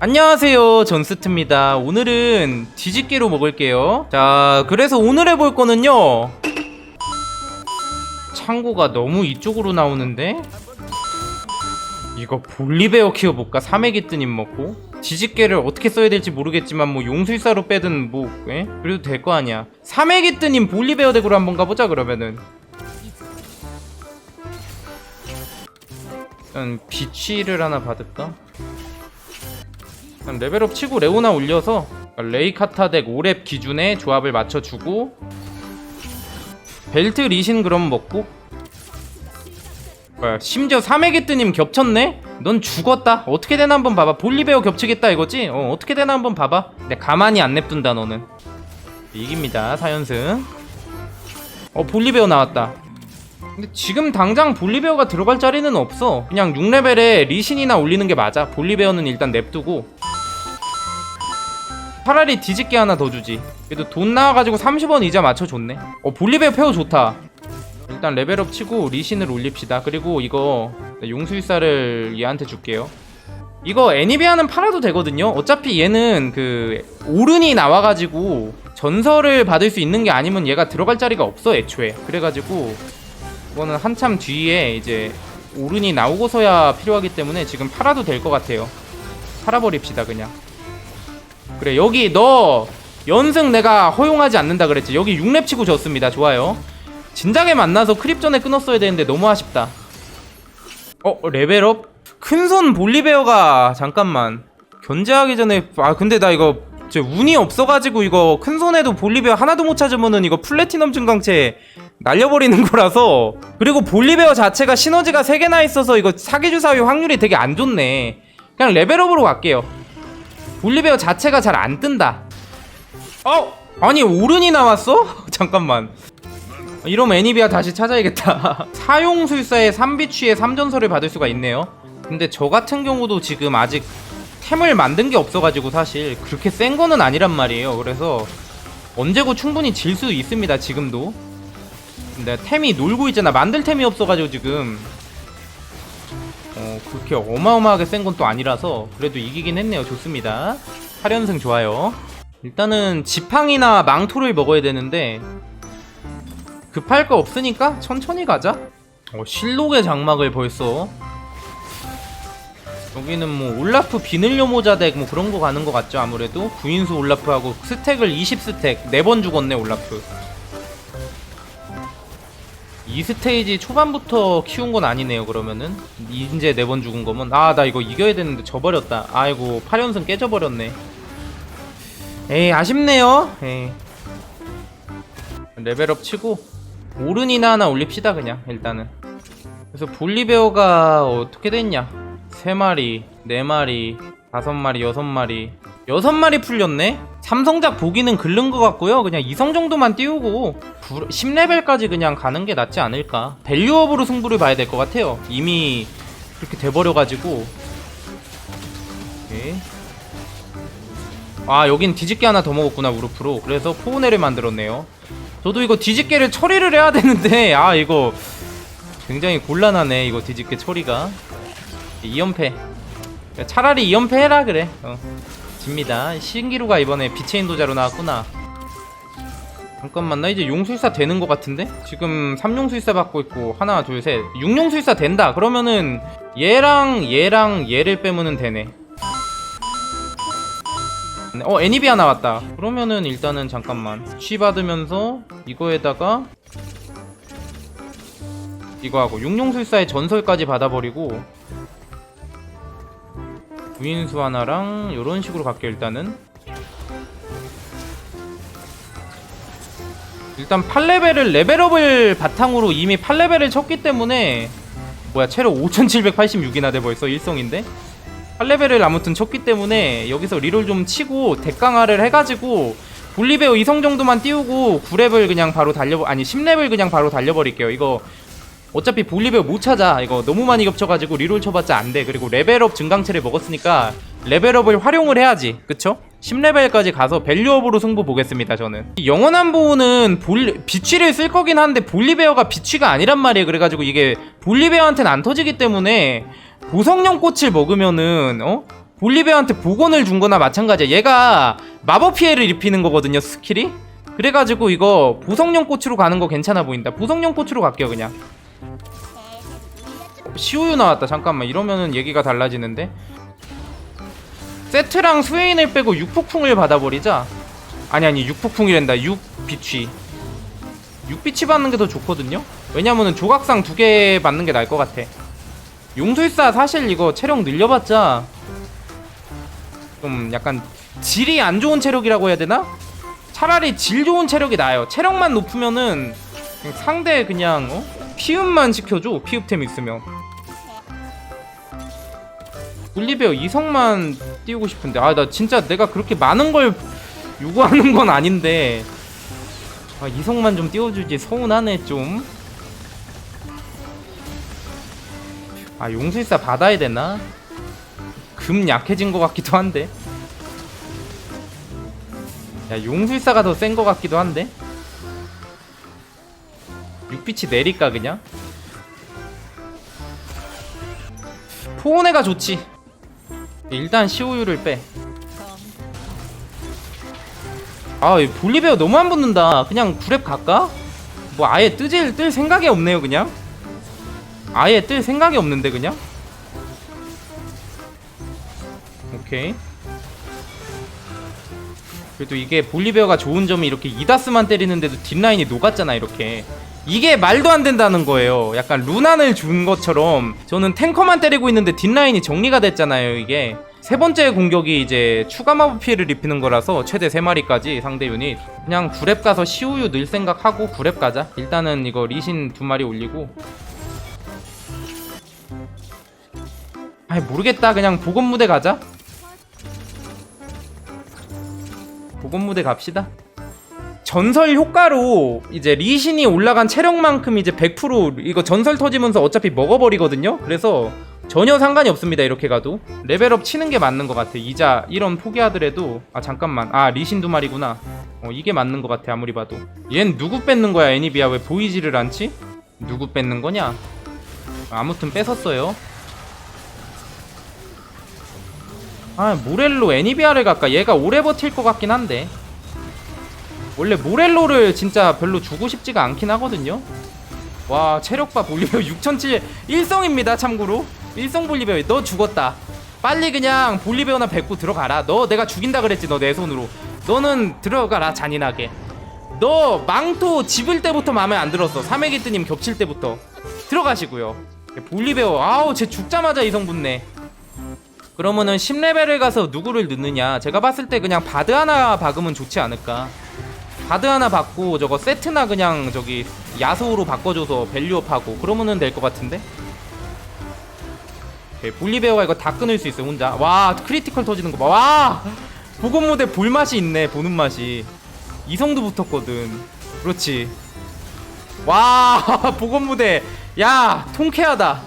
안녕하세요 존스트입니다. 오늘은 뒤집개로 먹을게요. 자 그래서 오늘 해볼 거는요. 창고가 너무 이쪽으로 나오는데? 이거 볼리베어 키워볼까? 사메기 뜨님 먹고? 뒤집개를 어떻게 써야 될지 모르겠지만 뭐 용술사로 빼든 뭐 에? 그래도 될 거 아니야. 사메기 뜨님 볼리베어 덱으로 한번 가보자 그러면은. 일단 비취를 하나 받을까? 레벨업 치고 레오나 올려서 레이카타 덱 5렙 기준에 조합을 맞춰주고 벨트 리신 그럼 먹고. 뭐야 심지어 사메게뜨님 겹쳤네? 넌 죽었다. 어떻게 되나 한번 봐봐. 볼리베어 겹치겠다 이거지? 어 어떻게 되나 한번 봐봐. 내 가만히 안 냅둔다 너는. 이깁니다 4연승. 어 볼리베어 나왔다. 근데 지금 당장 볼리베어가 들어갈 자리는 없어. 그냥 6레벨에 리신이나 올리는 게 맞아. 볼리베어는 일단 냅두고 차라리 뒤집게 하나 더 주지. 그래도 돈 나와가지고 30원 이자 맞춰줬네. 어 볼리베어 페어 좋다. 일단 레벨업 치고 리신을 올립시다. 그리고 이거 용수일사를 얘한테 줄게요. 이거 애니비아는 팔아도 되거든요. 어차피 얘는 그 오른이 나와가지고 전설을 받을 수 있는 게 아니면 얘가 들어갈 자리가 없어 애초에. 그래가지고 이거는 한참 뒤에 이제 오른이 나오고서야 필요하기 때문에 지금 팔아도 될 것 같아요. 팔아버립시다 그냥 그래 여기 너 연승 내가 허용하지 않는다 그랬지. 여기 6렙 치고 졌습니다. 좋아요. 진작에 만나서 크립 전에 끊었어야 되는데 너무 아쉽다. 어 레벨업? 큰손 볼리베어가 잠깐만. 견제하기 전에 아 근데 나 이거 저 운이 없어가지고 이거 큰손에도 볼리베어 하나도 못 찾으면은 이거 플래티넘 증강체 날려버리는 거라서. 그리고 볼리베어 자체가 시너지가 3개나 있어서 이거 사기주사위 확률이 되게 안 좋네. 그냥 레벨업으로 갈게요 볼리베어 자체가 잘 안 뜬다. 어? 아니 오른이 나왔어? 잠깐만. 이러면 애니비아 다시 찾아야겠다. 사용술사의 3비취의 3전설을 받을 수가 있네요. 근데 저 같은 경우도 지금 아직 템을 만든 게 없어가지고 사실 그렇게 센 거는 아니란 말이에요. 그래서 언제고 충분히 질 수 있습니다. 지금도. 근데 템이 놀고 있잖아. 만들 템이 없어가지고 지금 어, 그렇게 어마어마하게 센 건 또 아니라서 그래도 이기긴 했네요. 좋습니다. 8연승 좋아요. 일단은 지팡이나 망토를 먹어야 되는데 급할 거 없으니까 천천히 가자. 어, 실록의 장막을 벌써 여기는 뭐 올라프 비늘려 모자 덱 뭐 그런 거 가는 거 같죠 아무래도 구인수 올라프하고 스택을 20스택 4번 죽었네 올라프 이 스테이지 초반부터 키운 건 아니네요 그러면은. 이제 네 번 죽은 거면. 아 나 이거 이겨야 되는데 져버렸다. 아이고 8연승 깨져버렸네. 에이 아쉽네요. 에이. 레벨업 치고 오른이나 하나 올립시다 그냥 일단은. 그래서 볼리베어가 어떻게 됐냐? 3마리 4마리 5마리 6마리. 6마리 풀렸네 삼성작 보기는 글른 것 같고요. 그냥 이성 정도만 띄우고 10레벨까지 그냥 가는 게 낫지 않을까. 밸류업으로 승부를 봐야 될 것 같아요. 이미 그렇게 돼버려가지고. 오케이. 아 여긴 뒤집개 하나 더 먹었구나 우르프로. 그래서 포우네를 만들었네요. 저도 이거 뒤집개를 처리를 해야 되는데 아 이거 굉장히 곤란하네 이거 뒤집개 처리가. 2연패. 차라리 2연패 해라 그래. 어. 집니다. 신기루가 이번에 빛의 인도자로 나왔구나. 잠깐만 나 이제 용술사 되는 것 같은데? 지금 3용술사 받고 있고 하나 둘셋. 6용술사 된다! 그러면은 얘랑 얘랑 얘를 빼면은 되네. 어 애니비아 나왔다. 그러면은 일단은 잠깐만. 취 받으면서 이거에다가 이거 하고 6용술사의 전설까지 받아버리고 구인수 하나랑 이런 식으로 갈게요 일단은. 일단 8레벨을 레벨업을 바탕으로 이미 8레벨을 쳤기 때문에 뭐야 체력 5786이나 돼 벌써 1성인데? 8레벨을 아무튼 쳤기 때문에 여기서 리롤 좀 치고 대강화를 해가지고 볼리베어 2성 정도만 띄우고 9렙을 그냥 바로 달려 아니 10렙을 그냥 바로 달려버릴게요. 이거 어차피 볼리베어 못 찾아. 이거 너무 많이 겹쳐가지고 리롤 쳐봤자 안돼. 그리고 레벨업 증강체를 먹었으니까 레벨업을 활용을 해야지. 그쵸? 10레벨까지 가서 밸류업으로 승부 보겠습니다 저는. 영원한 보호는 볼 비취를 쓸 거긴 한데 볼리베어가 비취가 아니란 말이에요. 그래가지고 이게 볼리베어한테는 안 터지기 때문에 보성령 꽃을 먹으면은 어? 볼리베어한테 복원을 준 거나 마찬가지야. 얘가 마법 피해를 입히는 거거든요 스킬이. 그래가지고 이거 보석용 꽃으로 가는 거 괜찮아 보인다. 보석용 꽃으로 갈게요 그냥 시우유 나왔다. 잠깐만. 이러면은 얘기가 달라지는데? 세트랑 스웨인을 빼고 육폭풍을 받아버리자. 아니 아니. 육폭풍이란다. 육비취 육비취 받는 게 더 좋거든요? 왜냐면은 조각상 두 개 받는 게 나을 것 같아. 용술사 사실 이거 체력 늘려봤자 좀 약간 질이 안 좋은 체력이라고 해야 되나? 차라리 질 좋은 체력이 나아요. 체력만 높으면은 그냥 상대 그냥 어? 피읍만 시켜줘 피읍템 있으면. 올리베어 이성만 띄우고 싶은데. 아 나 진짜 내가 그렇게 많은 걸 요구하는 건 아닌데. 아 이성만 좀 띄워주지. 서운하네 좀. 아 용술사 받아야 되나? 금 약해진 것 같기도 한데. 야 용술사가 더 센 것 같기도 한데 육빛이 내릴까 그냥? 포온해가 좋지 일단 시오유를 빼 아, 이 볼리베어 너무 안 붙는다. 그냥 구랩 갈까? 뭐 아예 뜨질 뜰 생각이 없네요, 그냥. 아예 뜰 생각이 없는데 그냥. 오케이. 그래도 이게 볼리베어가 좋은 점이 이렇게 이다스만 때리는데도 뒷라인이 녹았잖아, 이렇게. 이게 말도 안 된다는 거예요. 약간 루난을 준 것처럼 저는 탱커만 때리고 있는데 뒷라인이 정리가 됐잖아요, 이게. 세 번째 공격이 이제 추가 마법 피해를 입히는 거라서 최대 세 마리까지 상대 유닛 그냥 구랩 가서 시우유 늘 생각하고 구랩 가자. 일단은 이거 리신 두 마리 올리고. 아이 모르겠다. 그냥 복원 무대 가자. 복원 무대 갑시다 전설 효과로 이제 리신이 올라간 체력만큼 이제 100% 이거 전설 터지면서 어차피 먹어버리거든요? 그래서 전혀 상관이 없습니다 이렇게 가도. 레벨업 치는 게 맞는 것 같아 이자 이런 포기하더라도 아 잠깐만. 아 리신 두 마리구나. 어 이게 맞는 것 같아 아무리 봐도. 얜 누구 뺏는 거야 애니비야 왜 보이지를 않지? 누구 뺏는 거냐? 아무튼 뺏었어요. 아 모렐로 애니비아를 갈까? 얘가 오래 버틸 것 같긴 한데 원래 모렐로를 진짜 별로 주고 싶지가 않긴 하거든요. 와 체력바 볼리베어 6007 1성입니다 참고로. 1성 볼리베어 너 죽었다. 빨리 그냥 볼리베어나 뱉고 들어가라. 너 내가 죽인다 그랬지 너 내 손으로. 너는 들어가라 잔인하게. 너 망토 집을 때부터 마음에 안 들었어. 사메기뜨님 겹칠 때부터. 들어가시고요. 볼리베어 아우 쟤 죽자마자 이성 붙네. 그러면은 10레벨을 가서 누구를 넣느냐? 제가 봤을 때 그냥 바드 하나 박으면 좋지 않을까 바드 하나 받고 저거 세트나 그냥 저기 야소로 바꿔줘서 밸류업하고 그러면은 될 것 같은데? 오케이, 볼리베어가 이거 다 끊을 수 있어 혼자. 와 크리티컬 터지는 거봐와! 보건 무대 볼 맛이 있네 보는 맛이. 이성도 붙었거든. 그렇지. 와 보건 무대 야 통쾌하다.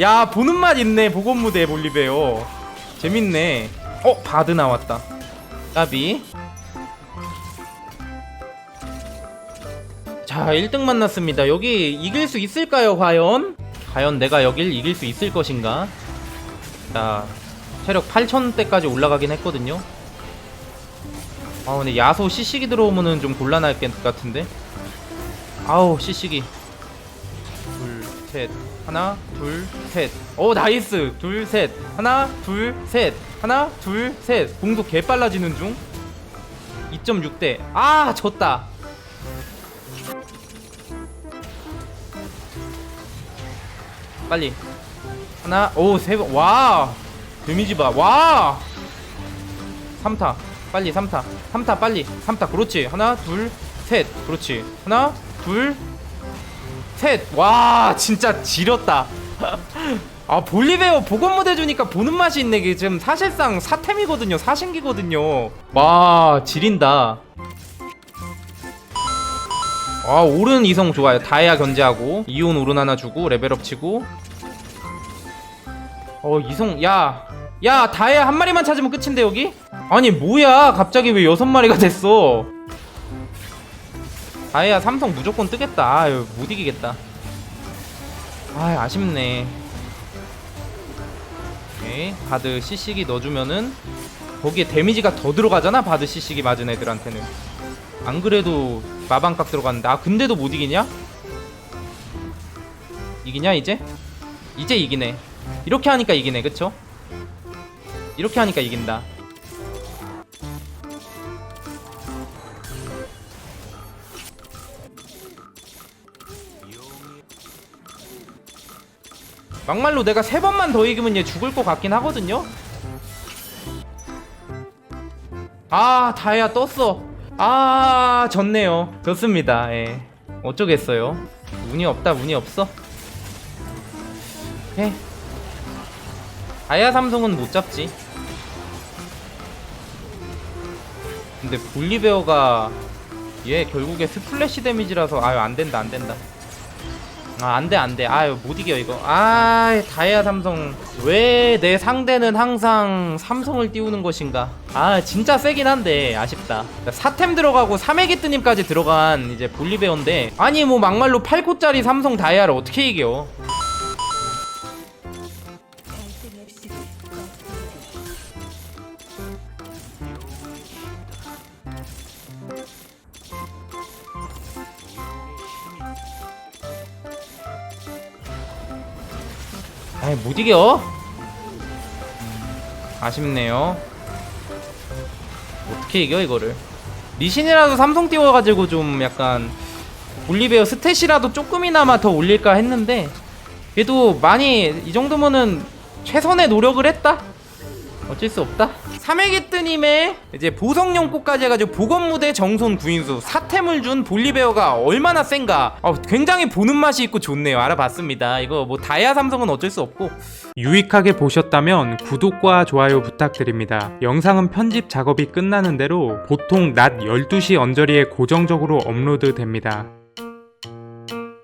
야 보는 맛 있네 보건 무대 볼리베어 재밌네. 어 바드 나왔다. 까비 자 1등 만났습니다. 여기 이길 수 있을까요 과연? 과연 내가 여길 이길 수 있을 것인가? 자 체력 8000대까지 올라가긴 했거든요. 아 근데 야소 시식이 들어오면은 좀 곤란할 것 같은데? 아우 시식이 둘셋. 하나 둘셋오 나이스. 둘 셋. 하나 둘 셋. 하나 둘 셋. 공속 개 빨라지는 중. 2.6대. 아 졌다 빨리. 하나 오세번 와 데미지 봐 와 3타. 빨리 3타. 3타 빨리. 3타. 그렇지. 하나 둘 셋. 그렇지. 하나 둘셋와 진짜 지렸다. 아 볼리베어 못 해주니까 보는 맛이 있네. 이게 지금 사실상 사템이거든요. 사신기거든요. 와 지린다 아 오른 이성 좋아요. 다이아 견제하고 이온 오른 하나 주고 레벨업 치고. 어 이성 야야 다이아 한 마리만 찾으면 끝인데 여기? 아니 뭐야? 갑자기 왜 여섯 마리가 됐어? 다이아 삼성 무조건 뜨겠다. 아유 못 이기겠다. 아 아쉽네. 오케이 바드 CC기 넣어주면은 거기에 데미지가 더 들어가잖아 바드 CC기 맞은 애들한테는 안 그래도 마방각 들어갔는데 아 근데도 못 이기냐? 이기냐 이제? 이제 이기네 이렇게 하니까 이기네 그쵸? 이렇게 하니까 이긴다 막말로 내가 세 번만 더 이기면 얘 죽을 것 같긴 하거든요. 아 다이아 떴어. 아 졌네요. 졌습니다. 예. 어쩌겠어요. 운이 없다 운이 없어. 해. 다이아 삼성은 못 잡지. 근데 볼리베어가 얘 결국에 스플래시 데미지라서 아유 안 된다 안 된다. 아 안돼 안돼. 아유 못 이겨 이거. 아 다이아 삼성. 왜 내 상대는 항상 삼성을 띄우는 것인가? 아 진짜 세긴 한데 아쉽다. 사템 들어가고 사메기뜨님까지 들어간 이제 볼리베어인데 아니 뭐 막말로 8코짜리 삼성 다이아를 어떻게 이겨 아이 못 이겨. 아쉽네요. 어떻게 이겨 이거를? 리신이라도 삼성 띄워가지고 좀 약간 올리베어 스탯이라도 조금이나마 더 올릴까 했는데 그래도 많이 이 정도면은 최선의 노력을 했다 어쩔 수 없다? 사메기뜨님의 이제 보석용 꽃까지 해가지고 보건무대 정손 구인수 사템을 준 볼리베어가 얼마나 센가. 어, 굉장히 보는 맛이 있고 좋네요. 알아봤습니다. 이거 뭐 다이아 삼성은 어쩔 수 없고. 유익하게 보셨다면 구독과 좋아요 부탁드립니다. 영상은 편집 작업이 끝나는 대로 보통 낮 12시 언저리에 고정적으로 업로드 됩니다.